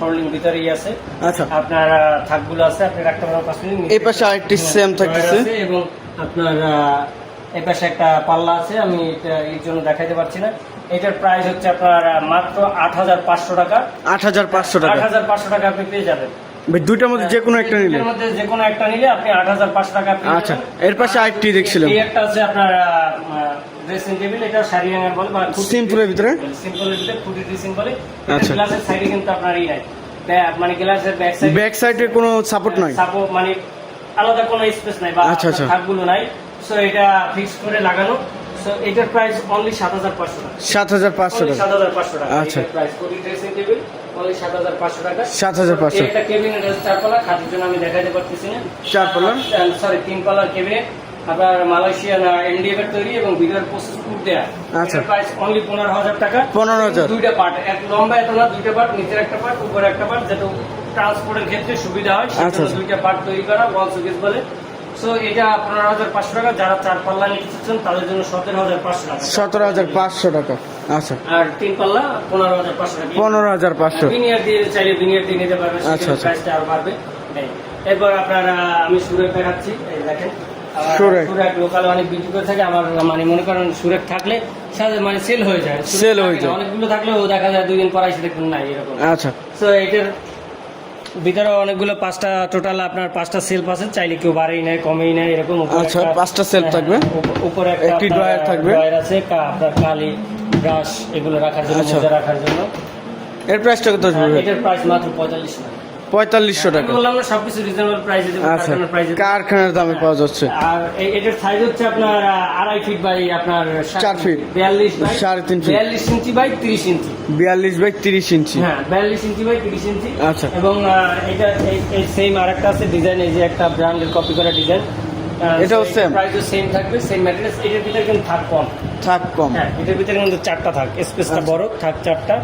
ফোল্ডিং ভিতরেই আছে। আচ্ছা। আপনার থাকগুলো আছে আপনি রাখতে পারেন কসমেটিক্স এই পাশে আরেকটি সেম থাকতেছে। এবং আপনার এই পাশে একটা পাল্লা আছে আমি এর জন্য দেখাইতে পারছি না। এটার প্রাইস হচ্ছে আপনার মাত্র আট হাজার পাঁচশো টাকা। আট হাজার পাঁচশো আট হাজার পাঁচশো টাকা আপনি পেয়ে যাবেন। দুইটার মধ্যে যে কোনো একটা নিলে। মধ্যে যে কোনো একটা নিলে আপনি আট হাজার পাঁচশো টাকা আচ্ছা, এর পাশে আরেকটি দেখছিলাম। একটা আছে আপনার ড্রেসিং টেবিল এটা শাড়ি হ্যাঙ্গার বলে বা সিম্পলের ভিতরে? সিম্পলের ভিতরে ফুটি ড্রেসিং বলে। আচ্ছা। গ্লাসের সাইডে কিন্তু আপনার ই নাই। মানে গ্লাসের ব্যাক সাইড ব্যাক সাইডে কোনো সাপোর্ট নাই? সাপোর্ট মানে আলাদা কোনো স্পেস নাই বা আচ্ছা, আচ্ছা। থাকগুলো নাই। সো এটা ফিক্স করে লাগানো। সো এটার প্রাইস অনলি সাত হাজার পাঁচশো টাকা। সাত হাজার পাঁচশো টাকা। সাত হাজার পাঁচশো টাকা। আচ্ছা। প্রাইস প্রতি ড্রেসিং টেবিল অনলি সাত হাজার পাঁচশো টাকা। 7,500 এই একটা ক্যাবিনেট আছে চারপালা খাটের জন্য আমি দেখাতে পারতেছি না। চারপালা? সরি তিন পালার ক্যাবিনেট আপনার মালয়েশিয়ান এমডিএফ এর তৈরি এবং ভিতরে প্রসেস ফুড দেয়া। আচ্ছা। প্রাইস অনলি পনেরো হাজার টাকা। 15,000 দুইটা পার্ট এক লম্বা এত না দুইটা পার্ট নিচের একটা পার্ট উপরে একটা পার্ট যাতে ট্রান্সপোর্টের ক্ষেত্রে সুবিধা হয় আচ্ছা, আচ্ছা। দুইটা পার্ট তৈরি করা ওয়াল সুকেস বলে। সো এটা পনেরো হাজার পাঁচশো টাকা যারা চার পাল্লা নিতে চাচ্ছেন তাদের জন্য সতেরো হাজার পাঁচশো টাকা। সতেরো হাজার পাঁচশো টাকা। আচ্ছা। আর তিন পাল্লা পনেরো হাজার পাঁচশো টাকা। পনেরো হাজার পাঁচশো। বিনিয়ার দিয়ে চাইলে বিনিয়ার দিয়ে নিতে পারবে আচ্ছা, আচ্ছা। প্রাইসটা আরও বাড়বে। এরপর আপনার আমি সুরেক দেখাচ্ছি এই দেখেন। সুরেক। সুরেক লোকালে অনেক বিক্রি করে থাকে আমার মানে মনে করেন সুরেক থাকলে সাথে মানে সেল হয়ে যায় Sell হয়ে যায়। অনেকগুলো থাকলে ও দেখা যায় দুই দিন পর এসে দেখবেন নাই এরকম আচ্ছা তো এটার ভিতরে অনেকগুলো পাঁচটা টোটাল আপনার পাঁচটা সেলফ আছে চাইলে কেউ বাড়েই নেয় কমেই নেয় এরকম আচ্ছা, পাঁচটা shelf হ্যাঁ, থাকবে। উপরে একটি drawer থাকবে। drawer আছে আপনার কালি ব্রাশ এগুলো রাখার জন্য আচ্ছা। রাখার জন্য এর প্রাইসটা কত হ্যাঁ, এটার প্রাইস মাত্র পঁয়তাল্লিশ টাকা পঁয়তাল্লিশশো টাকা। বললাম না সবকিছু রিজনেবল প্রাইসে দেবো আচ্ছা কারখানার দামে পাওয়া যাচ্ছে। আর এটার সাইজ হচ্ছে আপনার আড়াই ফিট বাই আপনার চার feet। বিয়াল্লিশ বাই সাড়ে তিন feet। বিয়াল্লিশ ইঞ্চি বাই তিরিশ ইঞ্চি। বিয়াল্লিশ বাই তিরিশ ইঞ্চি। হ্যাঁ বিয়াল্লিশ ইঞ্চি বাই তিরিশ ইঞ্চি। আচ্ছা। এবং এটা এই সেম আরেকটা আছে ডিজাইন এই যে একটা ব্র্যান্ডের কপি করা ডিজাইন এটাও same? প্রাইসও সেম থাকবে সেম ম্যাটেরিয়ালস এটার ভিতরে কিন্তু থাক কম। থাক কম। হ্যাঁ এটার ভিতরে কিন্তু চারটা থাক। স্পেসটা বড় থাক চারটা।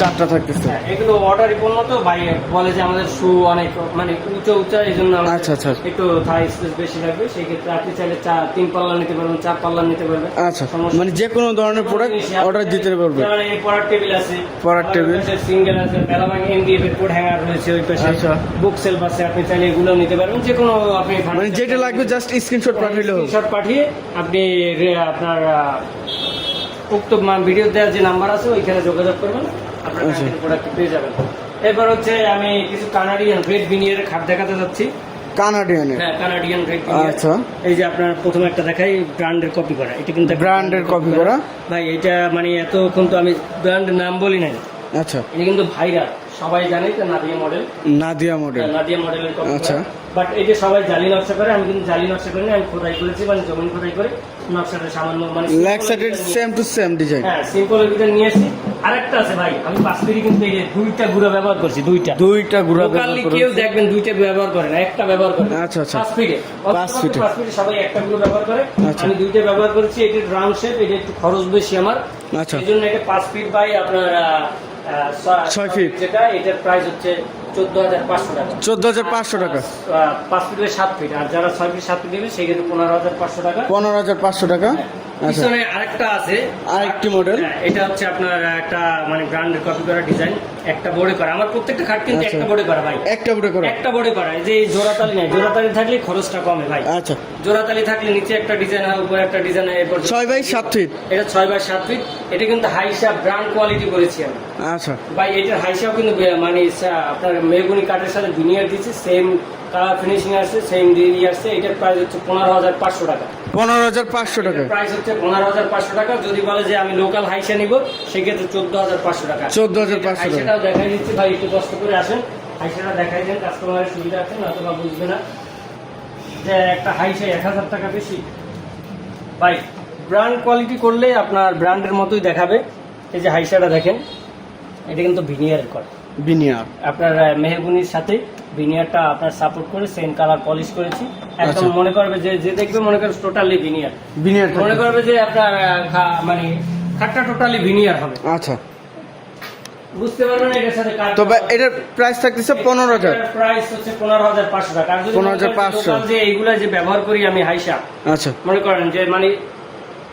চারটা থাকতেছে। হ্যাঁ, এগুলো অর্ডার পণ্য তো ভাই বলে যে আমাদের শু অনেক মানে উঁচু উঁচা এই জন্য আচ্ছা, আচ্ছা। একটু থাই স্পেস বেশি লাগবে। সেই ক্ষেত্রে আপনি চাইলে চার তিন পাল্লা নিতে পারবেন চার পাল্লা নিতে পারবেন। আচ্ছা মানে যে কোনো ধরনের প্রোডাক্ট অর্ডার দিতে পারবে এই পড়ার টেবিল আছে পড়ার টেবিল। সিঙ্গেল আছে বেলাবাং এমডিএফ এর কোড হ্যাঙ্গার রয়েছে ওই পাশে। আচ্ছা। বুক সেলফ আছে আপনি চাইলে এগুলো নিতে পারবেন। যে কোনো আপনি মানে যেটা লাগবে জাস্ট স্ক্রিনশট পাঠাইলে স্ক্রিনশট পাঠিয়ে আপনি আপনার উক্ত ভিডিও দেওয়ার যে নাম্বার আছে ওইখানে যোগাযোগ করবেন। আপনার। প্রোডাক্ট পেয়ে যাবেন। এরপর হচ্ছে আমি কিছু কানাডিয়ান রেড বিনিয়ার খাট দেখাতে যাচ্ছি। কানাডিয়ান হ্যাঁ কানাডিয়ান গ্রেট আচ্ছা। এই যে আপনার প্রথমে একটা দেখাই ব্র্যান্ডের কপি করা। এটা কিন্তু ব্র্যান্ডের কপি করা। ভাই এটা মানে এতক্ষণ তো আমি ব্র্যান্ডের নাম বলি নাই। আচ্ছা। এটা কিন্তু ভাইরাল সবাই জানে তো নাদিয়া মডেল নাদিয়া মডেল নাদিয়া মডেলের আচ্ছা। বাট এই যে সবাই জালি নকশা করে আমি কিন্তু জালি নকশা করিনি আমি খোদাই করেছি মানে জমিন খোদাই করে। নকশাটা সামান্য মানে leg same to same design হ্যাঁ সিম্পল এর ভিতরে নিয়ে এসেছি। আরেকটা আছে ভাই আমি পাঁচ মিনিট কিন্তু এই যে দুইটা গুঁড়া ব্যবহার করছি দুইটা। দুইটা গুড়া ব্যবহার লোকালি করে কেউ দেখবেন দুইটা ব্যবহার করে না একটা ব্যবহার করে আচ্ছা, আচ্ছা। পাঁচ ফিটে পাঁচ ফিটে। পাঁচ ফিটে সবাই একটা গুলো ব্যবহার করে। আচ্ছা। আমি দুইটা ব্যবহার করেছি এটা রাউন্ড শেপ এটা একটু খরচ বেশি আমার। আচ্ছা। এই জন্য এটা পাঁচ ফিট বাই আপনার ছয়- ফিট। যেটা এটার প্রাইস হচ্ছে চোদ্দ হাজার পাঁচশো টাকা। চোদ্দ হাজার পাঁচশো টাকা। পাঁচ ফিট সাত ফিট আর যারা ছয় ফিট সাত ফিট দেবে সেক্ষেত্রে পনেরো হাজার পাঁচশো টাকা। পনেরো হাজার পাঁচশো টাকা। আচ্ছা। পিছনে আরেকটা আছে। আরেকটি মডেল হ্যাঁ, এটা হচ্ছে আপনার একটা মানে ব্র্যান্ডের কপি করা ডিজাইন একটা বোর্ডে করা আমার প্রত্যেকটা খাট কিন্তু আচ্ছা। একটা বোর্ডে করা ভাই। একটা বুটে করে একটা বোর্ডে করা যে জোড়াতালি নাই জোড়াতালি থাকলে খরচটা কমে ভাই। আচ্ছা। জোড়াতালি থাকলে নিচে একটা ডিজাইন হয় উপরে একটা ডিজাইন হয় এরপর ছয় বাই সাত ফিট। এটা ছয় বাই সাত ফিট। এটা কিন্তু হাইসা ব্র্যান্ড কোয়ালিটি করেছি আমি। আচ্ছা। ভাই এটার হাইসাও কিন্তু মানে আপনার মেগুনি কাঠের সাথে ভিনিয়ার দিচ্ছি সেম কালার ফিনিশিং আসছে সেম দিয়ে আসছে এটার প্রাইস হচ্ছে পনেরো হাজার পাঁচশো টাকা। পনেরো হাজার পাঁচশো টাকা। প্রাইস হচ্ছে পনেরো হাজার পাঁচশো টাকা। যদি বলে যে আমি লোকাল হাইসা নিব সেক্ষেত্রে চোদ্দ হাজার পাঁচশো টাকা। 14,500 টাকা। হাইসাটাও দেখাই দিচ্ছি ভাই একটু কষ্ট করে আসেন। হাইসাটা দেখাই দেন কাস্টমারের সুবিধা আছে না তোমরা বুঝবে না। যে একটা হাইসা এক হাজার টাকা বেশি। ভাই ব্র্যান্ড কোয়ালিটি করলে আপনার ব্র্যান্ডের মতোই দেখাবে। এই যে হাইসাটা দেখেন এটা কিন্তু ভিনিয়ারের করা বিনিয়ার আপনার মেহগুনির সাথে ভিনিয়ারটা আপনার সাপোর্ট করে সেম কালার পলিশ করেছি। একদম আচ্ছা। মনে করবে যে যে দেখবে মনে করবে টোটালি ভিনিয়ার বিনিয়ার মনে করবে যে আপনার মানে খাটটা টোটালি ভিনিয়ার হবে। আচ্ছা। বুঝতে পারবেন এটার সাথে কাঠ এটার প্রাইস থাকতেছে পনেরো হাজার। প্রাইস হচ্ছে পনেরো হাজার পাঁচশো টাকা। করেন 15,500 local যে এইগুলা যে ব্যবহার করি আমি হাইসা আচ্ছা। মনে করেন যে মানে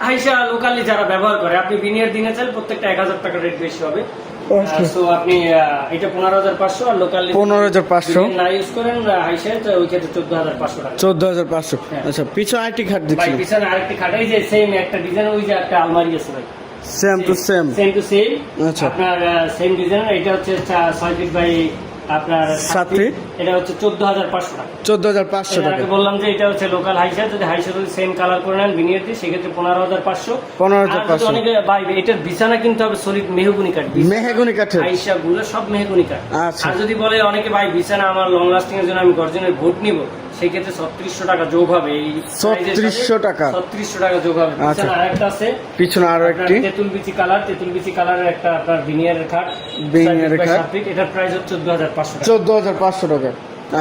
হাইসা লোকালি যারা ব্যবহার করে আপনি বিনিয়ার দিনে চাল প্রত্যেকটা এক হাজার টাকা রেট বেশি হবে। আচ্ছা। আপনি এটা পনেরো হাজার পাঁচশো আর লোকালি না ইউজ করেন হাইসা তো ওই ক্ষেত্রে টাকা। হ্যাঁ। আচ্ছা পিছনে আরেকটি খাট ভাই পিছনে আরেকটি খাটাই যে সেম একটা ডিজাইন ওই যে একটা আলমারি আছে ভাই। Same to same same to same আচ্ছা। আপনার সেম ডিজাইন এটা হচ্ছে চা- ছয় ফিট বাই আপনার এটা হচ্ছে চোদ্দ হাজার পাঁচশো টাকা। চোদ্দ হাজার পাঁচশো টাকা। বললাম যে এটা হচ্ছে লোকাল হাইসা যদি হাইসা যদি সেম কালার করে নেন বিনিয়োগ দিয়ে সেক্ষেত্রে পনেরো হাজার পাঁচশো। 15,500 অনেকে ভাই এটার বিছানা কিন্তু হবে সলিড মেহগুনি কাঠ মেহগুনি কাঠ হাইসা গুলো সব মেহগুনি কাঠ। আচ্ছা। আর যদি বলে অনেকে ভাই বিছানা আমার লং লাস্টিং এর জন্য আমি গর্জনের ভোট নিব সেই ক্ষেত্রে ছত্রিশশো টাকা যোগ হবে। এই 3600 টাকা। ছত্রিশশো টাকা যোগ হবে। আচ্ছা। আছে। পিছনে আরও একটি। তেঁতুল বিচি কালার। তেঁতুল বিচি কালারের একটা আপনার খাট। খাট। এটার প্রাইস হচ্ছে চোদ্দ হাজার পাঁচশো চোদ্দ হাজার পাঁচশো টাকা।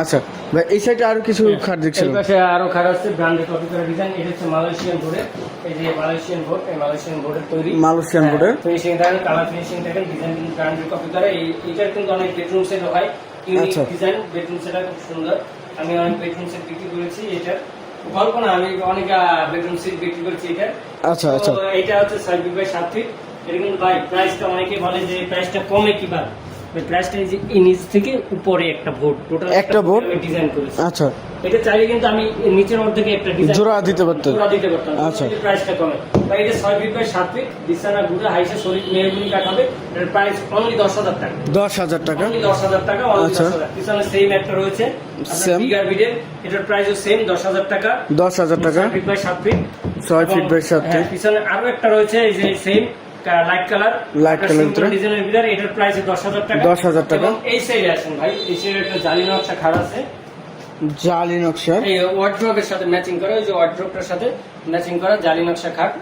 আচ্ছা। ভাই এই সাইডে আরও কিছু খাট এই পাশে আরও খাট আছে ব্র্যান্ডের কপি করা ডিজাইন এটা হচ্ছে মালয়েশিয়ান বোর্ডের এই যে মালয়েশিয়ান বোর্ড এই মালয়েশিয়ান বোর্ডের তৈরি। মালয়েশিয়ান? ফিনিশিং দেখেন কালার ফিনিশিং দেখেন ডিজাইন কিন্তু ব্র্যান্ডের কপি করা। এই এটার কিন্তু অনেক বেডরুম সেট হয়। ইউনিক। ডিজাইন বেডরুম সেটটা খুব সুন্দর। আমি অনেক বেডরুম সেট বিক্রি করেছি এটার গল্প না আমি অনেক বেডরুম সেট বিক্রি করেছি এটা। আচ্ছা আচ্ছা। তো এটা হচ্ছে সার্ভিস বাই সাত ফিট এটা কিন্তু ভাই প্রাইসটা অনেকে বলে যে প্রাইসটা কমে কি বার এই যে এই থেকে উপরে একটা বোর্ড টোটাল একটা board? ডিজাইন করেছি। আচ্ছা। এটা চাইলে কিন্তু আমি নিচের অর্ধেকে একটা ডিজাইন জোড়া দিতে পারতেন। জোড়া দিতে পারতাম। আচ্ছা। প্রাইসটা কমে। বা এটা ছয় ফিট বাই সাত ফিট বিছানা গুড়া হাইসে শরীর মেয়েগুলি কাটাবে। এটার প্রাইস অনলি দশ হাজার টাকা। টাকা? অনলি অনলি আচ্ছা। পিছনে সেম একটা রয়েছে। Same? বিগার বিডের এটার প্রাইসও সেম টাকা। ফিট বাই সাত ফিট ছয় ফিট বাই সাত হ্যাঁ, ফিট পিছনে আরও একটা রয়েছে এই যে same light colour Light colour ভিতরে। ডিজাইনের ভিতরে এটার প্রাইস দশ হাজার টাকা। 10,000 টাকা। এই সাইডে আসেন ভাই এই সাইডে একটা জালি নকশা খাড়া আছে। জালি নকশা। এই ওয়ার্ড্রোবের সাথে ম্যাচিং করা ওই যে ওয়ার্ড্রোবটার সাথে ম্যাচিং করা জালি নকশা খাট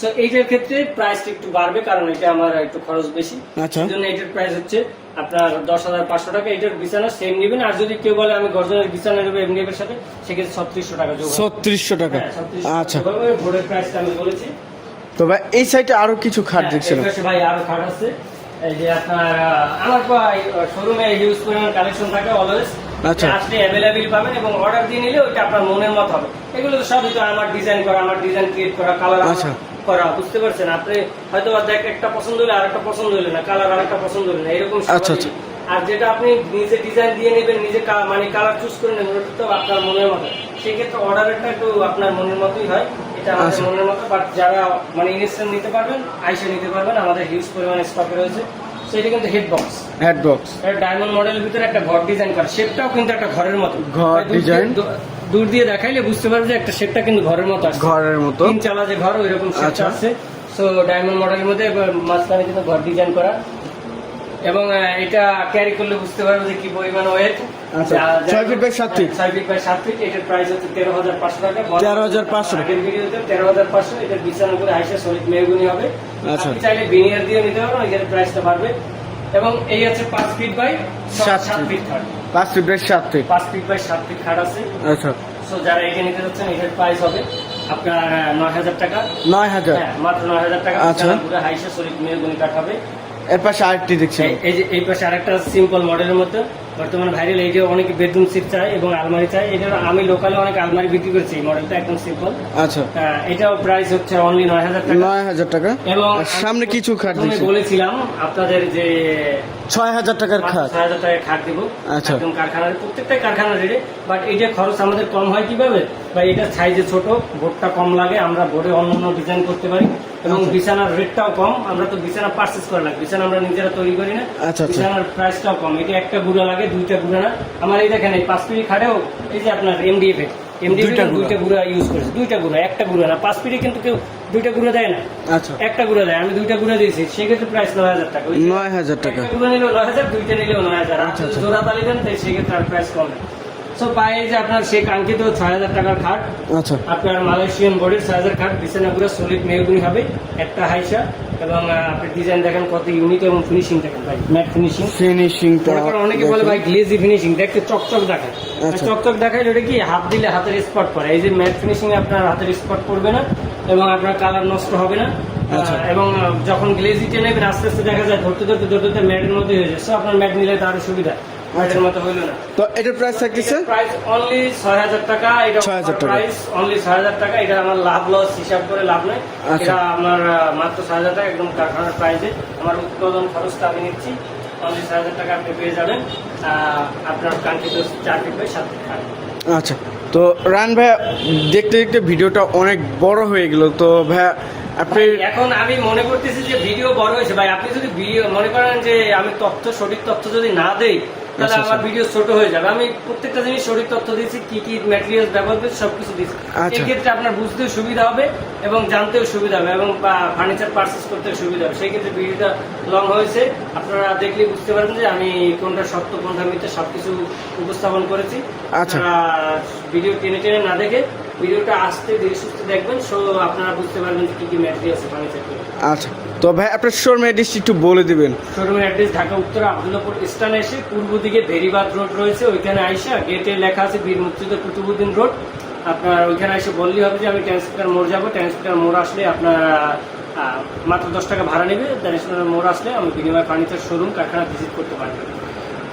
সো এইটার ক্ষেত্রে প্রাইসটা একটু বাড়বে কারণ এটা আমার একটু খরচ বেশি। আচ্ছা। জন্য এটার প্রাইস হচ্ছে আপনার দশ হাজার পাঁচশো টাকা। এটার বিছানা সেম নেবেন। আর যদি কেউ বলে আমি গর্জনের বিছানা নেব এর সাথে সেক্ষেত্রে ছত্রিশশো টাকা ছত্রিশশো টাকা। হ্যাঁ, 3600 আচ্ছা। হবে। প্রাইসটা আমি বলেছি। তো ভাই এই সাইডে আরও কিছু খাট হ্যাঁ, দেখছিলাম। ভাই আরও খাট আছে। এই যে আপনার আমার শোরুমে হিউজ পরিমাণ কালেকশন থাকে অলওয়েজ আচ্ছা। আসলে অ্যাভেলেবেল পাবেন এবং অর্ডার দিয়ে নিলে ওইটা আপনার মনের মত হবে। এগুলো তো সবই তো আমার ডিজাইন করা আমার ডিজাইন ক্রিয়েট করা কালার আচ্ছা। করা বুঝতে পারছেন? আপনি হয়তো দেখ একটা পছন্দ হলে আরেকটা পছন্দ হলে না কালার আরেকটা পছন্দ হলে না এরকম আচ্ছা, আচ্ছা। আর যেটা আপনি নিজে ডিজাইন দিয়ে নেবেন নিজে মানে কালার চুজ করে নেবেন ওটা তো আপনার মনের মতো। সেক্ষেত্রে অর্ডারটা একটু আপনার মনের মতোই হয়। এটা আমাদের আচ্ছা। মনের মতো বাট যারা মানে ইনস্ট্যান্ট নিতে পারবেন আইসে নিতে পারবেন আমাদের হিউজ পরিমাণে স্টকে রয়েছে। সেটা কিন্তু head box head box diamond মডেলের ভিতরে একটা ঘর ডিজাইন করা। শেপটাও কিন্তু একটা ঘরের মতো। ঘর দূর দিয়ে- দূর দিয়ে দেখাইলে বুঝতে পারবে যে একটা শেপটা কিন্তু ঘরের মতো ঘরের মতো। তিন চালা যে ঘর ওইরকম শেপটা আচ্ছা। আছে। সো ডায়মন্ড মডেলের মধ্যে মাঝখানে কিন্তু ঘর ডিজাইন করা। এবং এটা ক্যারি করলে বুঝতে পারবে যে কি পরিমাণ ওয়েট আচ্ছা, ছয় feet by সাত feet। ছয় ফিট বাই সাত ফিট এটার প্রাইস হচ্ছে তেরো হাজার পাঁচশো টাকা। 13,500 আগের ভিডিওতে তেরো হাজার পাঁচশো এটার বিছানা করে আইসা সলিড মেহগুনি হবে। আচ্ছা। চাইলে বিনিয়ার দিয়ে নিতে পারবেন এখানে প্রাইসটা বাড়বে। এবং এই আছে পাঁচ ফিট বাই সাত ফিট খাট। পাঁচ ফিট বাই সাত ফিট পাঁচ ফিট বাই সাত ফিট খাট আছে। আচ্ছা। সো যারা এটা নিতে যাচ্ছেন এটার প্রাইস হবে আপনার নয় হাজার টাকা। নয় হাজার। হ্যাঁ মাত্র নয় হাজার টাকা। আচ্ছা। পুরো হাইসা সলিড মেহগুনি কাঠ হবে। এর পাশে আরেকটি দেখছি। এই- যে এই পাশে আরেকটা সিম্পল মডেলের মধ্যে। বর্তমানে ভাইরাল এই যে অনেকে বেডরুম সিট চাই এবং আলমারি চাই এটা আমি লোকালে অনেক আলমারি বিক্রি করছি এই মডেলটা একদম সিম্পল আচ্ছা। এটাও প্রাইস হচ্ছে অনলি নয় হাজার টাকা। নয় হাজার টাকা? এবং সামনে কিছু খাট দেখছি বলেছিলাম আপনাদের যে ছয় হাজার টাকার খাট? ছয় হাজার টাকা খাট দিব। আচ্ছা। একদম কারখানার প্রত্যেকটা কারখানার রেটে বাট এটা খরচ আমাদের কম হয় কীভাবে? বা এটা সাইজে ছোট বোর্ডটা কম লাগে আমরা বোর্ডে অন্য অন্য ডিজাইন করতে পারি। এবং আচ্ছা। বিছানার রেটটাও কম আমরা তো বিছানা পার্চেস করে লাগে বিছানা আমরা নিজেরা তৈরি করি না। আচ্ছা, আচ্ছা। বিছানার প্রাইসটাও কম। এটা একটা গুঁড়া লাগে দুইটা গুঁড়া না। আমার এই দেখেন এই পাঁচ পিড়ি খাটেও এই যে আপনার এমডিএফ এমডিএফ দুইটা গুঁড়া। ইউজ করেছে। দুইটা গুঁড়া একটা গুঁড়া না। পাঁচ পিড়ি কিন্তু কেউ দুইটা গুঁড়া দেয় না। আচ্ছা। একটা গুঁড়া দেয়। আমি দুইটা গুঁড়া দিয়েছি সেক্ষেত্রে প্রাইস নয় হাজার টাকা ওই নয় হাজার টাকা। একটা নিলেও নয় হাজার দুইটা নিলেও নয় হাজার। আচ্ছা, আচ্ছা। জোড়া তালি দেন তাই সেক্ষেত্রে আর প্রাইস কমে সো পায়ে যে আপনার সেই কাঙ্ক্ষিত ছয় হাজার টাকার খাট আচ্ছা। আপনার মালয়েশিয়ান বডির ছয় হাজার খাট বিছানা পুরো সলিড মেহগুনি হবে একটা হাইসা এবং আপনি ডিজাইন দেখেন কত ইউনিক এবং ফিনিশিং দেখেন ভাই ম্যাট ফিনিশিং ফিনিশিংটা অনেকে বলে ভাই গ্লেজি ফিনিশিং দেখতে চকচক দেখায়। আচ্ছা। চকচক দেখায় ওটা কি হাত দিলে হাতের স্পট পড়ে। এই যে ম্যাট ফিনিশিং আপনার হাতের স্পট পড়বে না এবং আপনার কালার নষ্ট হবে না। আচ্ছা। এবং যখন গ্লেজি টেনে আস্তে আস্তে দেখা যায় ধরতে ধরতে ধরতে ধরতে ম্যাটের মধ্যে হয়ে যায়। সো আপনার ম্যাট নিলে তার সুবিধা। ম্যাটের মতো হইল না। তো এটার প্রাইস থাকতেছে? প্রাইস অনলি ছয় হাজার টাকা এটা 6,000 টাকা। প্রাইস অনলি ছয় হাজার টাকা এটা আমার লাভ লস হিসাব করে লাভ নেই আচ্ছা। এটা আমার মাত্র ছয় হাজার টাকা একদম কারখানার প্রাইসে আমার উৎপাদন খরচটা আমি নিচ্ছি। অনলি ছয় হাজার টাকা আপনি পেয়ে যাবেন। আপনার কাঙ্ক্ষিত বাই সাত ফিট আচ্ছা। তো রান ভাইয়া দেখতে দেখতে ভিডিওটা অনেক বড় হয়ে গেল। তো ভাইয়া আপনি এখন আমি মনে করতেছি যে ভিডিও বড় হয়েছে। ভাই আপনি যদি ভিডিও মনে করেন যে আমি তথ্য সঠিক তথ্য যদি না দেই তাহলে আচ্ছা, আমার আচ্ছা। ভিডিও ছোট হয়ে যাবে আমি প্রত্যেকটা জিনিস সঠিক তথ্য দিয়েছি কি কি ম্যাটেরিয়াল ব্যবহার করছি সবকিছু দিয়েছি আচ্ছা। আপনার বুঝতেও সুবিধা হবে এবং জানতেও সুবিধা হবে এবং ফার্নিচার পারচেস করতে সুবিধা হবে সেই ক্ষেত্রে ভিডিওটা লং হয়েছে আপনারা দেখলে বুঝতে পারবেন যে আমি কোনটা সত্য কোনটা মিথ্যে সবকিছু উপস্থাপন করেছি আচ্ছা। ভিডিও টেনে টেনে না দেখে ভিডিওটা আসতে ধীরে সুস্থে দেখবেন সো আপনারা বুঝতে পারবেন যে কি কি ম্যাটেরিয়াল আছে ফার্নিচার আচ্ছা তো ভাই আপনার শোরুম অ্যাড্রেস একটু বলে দিবেন। শোরুমের অ্যাড্রেস ঢাকা উত্তর আব্দুল্লাপুর স্টানে এসে পূর্ব দিকে বেরিবাদ রোড রয়েছে ওইখানে আইসা গেটে লেখা আছে বীর মুক্তিযোদ্ধা কুতুবুদ্দিন রোড আপনার ওইখানে এসে বললেই হবে যে আমি ট্রান্সমিটার মোড় যাব ট্রান্সমিটার মোড় আসলে আপনার মাত্র দশ টাকা ভাড়া নেবে ট্রান্সমিটার মোড় আসলে আমি বিনিময় ফার্নিচার শোরুম কারখানা ভিজিট করতে পারবেন